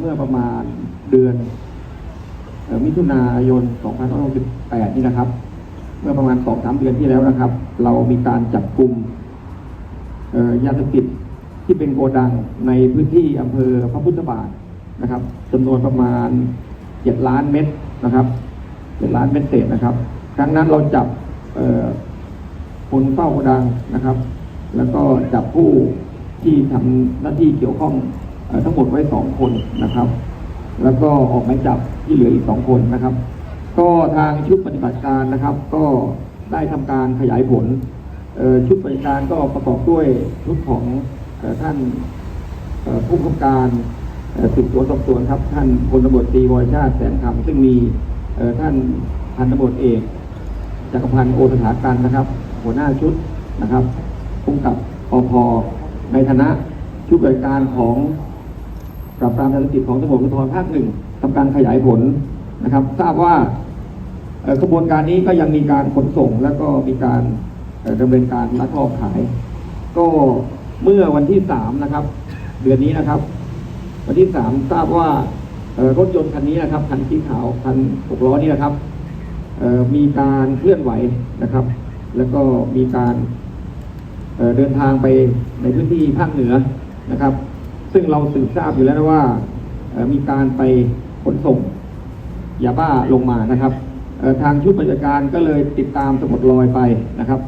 เมื่อประมาณเดือนออมิถุนายน 2568 นี่นะครับ เมื่อประมาณ 2-3 เดือนที่แล้วนะครับ เรามีการจับกลุ่มยาเสพติดที่เป็นโกดังในพื้นที่อำเภอพระพุทธบาทนะครับจำนวนประมาณ 7 ล้านเม็ดนะครับ7ล้านเม็ดเศษนะครับ ครั้งนั้นเราจับคนเฝ้าโกดังนะครับ แล้วก็จับผู้ที่ทำหน้าที่เกี่ยวข้อง ทั้งหมดไว้สองคนนะครับ แล้วก็ออกหมายจับที่เหลืออีกสองคนนะครับ ก็ทางชุดปฏิบัติการนะครับ ก็ได้ทำการขยายผลชุดปฏิบัติการก็ประกอบด้วยชุดของท่านผู้กำกับการสืบสวนสอบสวนครับ ท่านพลตำรวจตรีวรชาติแสนคำซึ่งมีท่านพันตำรวจเอกจักรพันธ์โอสถากันนะครับ หัวหน้าชุดนะครับผู้กับปพในฐานะชุดบริการของ ปราบปรามยาเสพติดของตำรวจภูธรภาคหนึ่งทำการขยายผลนะครับ ทราบว่ากระบวนการนี้ก็ยังมีการขนส่ง แล้วก็มีการเอ่อดำเนินการลักลอบขาย ก็เมื่อวันที่สามนะครับ เดือนนี้นะครับ วันที่สามทราบว่ารถยนต์คันนี้นะครับคันสีขาวคันหกล้อนี้นะครับมีการเคลื่อนไหวนะครับ แล้วก็มีการเดินทางไปในพื้นที่ภาคเหนือนะครับ ซึ่งเราสืบทราบอยู่แล้วนะว่ามีการไปขนส่งยาบ้าลงมานะครับทางชุดปฏิบัติการก็เลยติดตามสมุดลอยไปนะครับ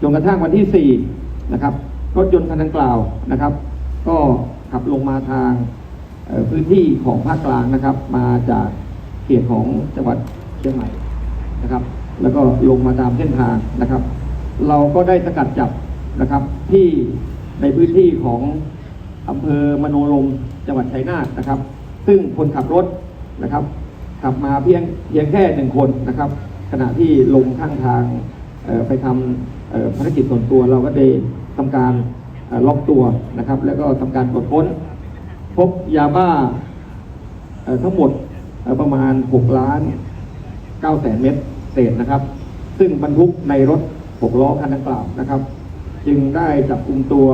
จนกระทั่งวันที่4นะครับรถยนต์คันดังกล่าวนะครับ ก็ขับลงมาทางพื้นที่ของภาคกลางนะครับ มาจากเขตของจังหวัดเชียงใหม่นะครับ แล้วก็ลงมาตามเส้นทางนะครับ เราก็ได้สกัดจับนะครับที่ในพื้นที่ของ อำเภอมโนรมจังหวัดชัยนาทนะครับ ซึ่งคนขับรถนะครับ ขับมาเพียงเพียงแค่หนึ่งคนนะครับ ขณะที่ลงข้างทางไปทำภารกิจส่วนตัวเราก็ได้ทำการล็อกตัวนะครับ แล้วก็ทำการตรวจค้น พบยาบ้าทั้งหมดประมาณ 6 ล้าน9แสนเมตรเศษนะครับ ซึ่งบรรทุกในรถ 6 ล้อคันดังกล่าวนะครับ จึงได้จับกลุ่มตัว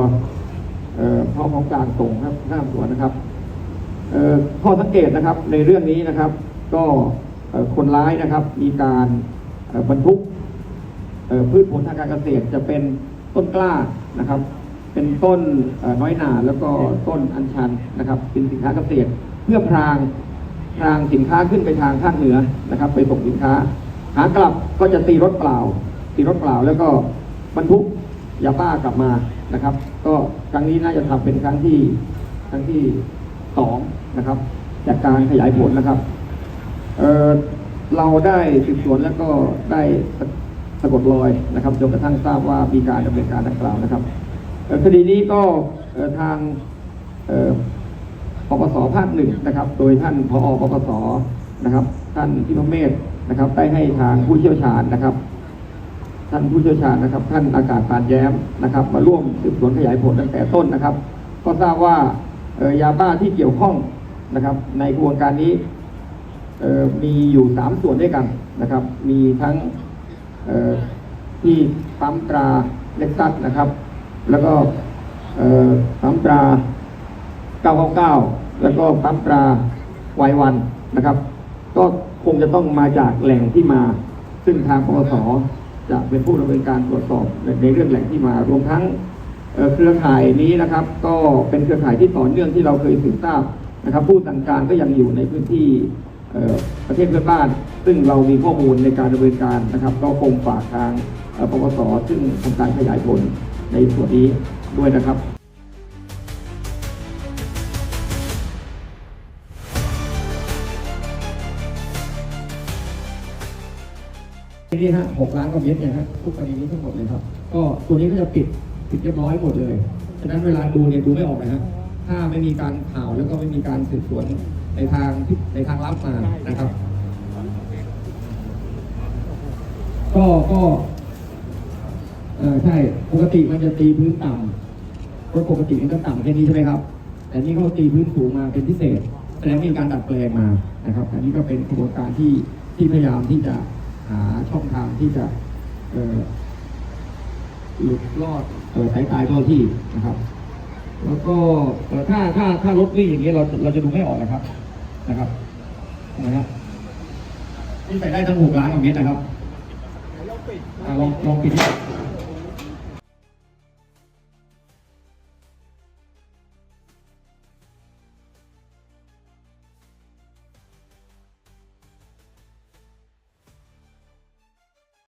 พร้อมของการส่งครับห้ามสวนนะครับข้อสังเกตนะครับในเรื่องนี้นะครับ ก็คนร้ายนะครับมีการบรรทุกพืชผลทางการเกษตรจะเป็นต้นกล้านะครับ เป็นต้นน้อยหนาแล้วก็ต้นอัญชันนะครับ เป็นสินค้าเกษตรเพื่อพรางพรางสินค้าขึ้นไปทางภาคเหนือนะครับ ไปส่งสินค้าขากลับก็จะตีรถเปล่า ตีรถเปล่าแล้วก็บรรทุกยาบ้ากลับมา นะครับ ก็ครั้งนี้น่าจะทำเป็นครั้งที่ครั้งที่สองนะครับ จากการขยายผลนะครับเเราได้สืบสวนแล้วก็ได้สะกดรอยนะครับจนกระทั่งทราบว่ามีการดำเนินการดังกล่าวนะครับคดีนี้ก็ทางปปสภาคหนึ่งนะครับ โดยท่านพอปปสนะครับ ท่านพิมเมธนะครับ ได้ให้ทางผู้เชี่ยวชาญนะครับ ท่านผู้เชี่ยวชาญนะครับ ท่านอากาศปานแย้มนะครับ มาร่วมสืบสวนขยายผลตั้งแต่ต้นนะครับ ก็ทราบว่ายาบ้าที่เกี่ยวข้องนะครับ ในกระบวนการนี้มีอยู่สามส่วนด้วยกันนะครับ มีทั้งที่ปั๊มตราเล็กซัสนะครับ แล้วก็ปั๊มตรา 999 แล้วก็ปั๊มตราไววันนะครับ ก็คงจะต้องมาจากแหล่งที่มา ซึ่งทางปปส จะเป็นผู้ดำเนินการตรวจสอบในเรื่องแหล่งที่มารวมทั้งเครือข่ายนี้นะครับ ก็เป็นเครือข่ายที่ต่อเนื่องที่เราเคยสืบทราบนะครับ ผู้สั่งการก็ยังอยู่ในพื้นที่ประเทศเพื่อนบ้าน ซึ่งเรามีข้อมูลในการดำเนินการนะครับ ก็คงฝากทางปปสซึ่งทำการขยายผลในส่วนนี้ด้วยนะครับ นี่ฮะหกล้านกว่าเมตรเนี่ยฮะทุกคดีนี้ทั้งหมดเลยครับ ก็ตัวนี้ก็จะปิดปิดเรียบร้อยหมดเลย ฉะนั้นเวลาดูเนี่ยดูไม่ออกนะฮะ ถ้าไม่มีการข่าวแล้วก็ไม่มีการสืบสวนในทางในทางลับมานะครับ ก็ก็เออใช่ปกติมันจะตีพื้นต่ำรถปกติมันก็ต่ำแค่นี้ใช่ไหมครับ แต่นี่เขาตีพื้นสูงมาเป็นพิเศษแสดงว่ามีการดัดแปลงมานะครับ อันนี้ก็เป็นกระบวนการที่ที่พยายามที่จะ หาช่องทางที่จะหลุดรอดเอ่อสายตายเจ้าที่นะครับ แล้วก็เอ่อถ้าถ้าถ้ารถวิ่งอย่างนี้เราเราจะดูไม่ออกนะครับนะครับนะฮะที่ใส่ได้ทั้งหกล้านกว่าเมตรนะครับอะลองลองปิด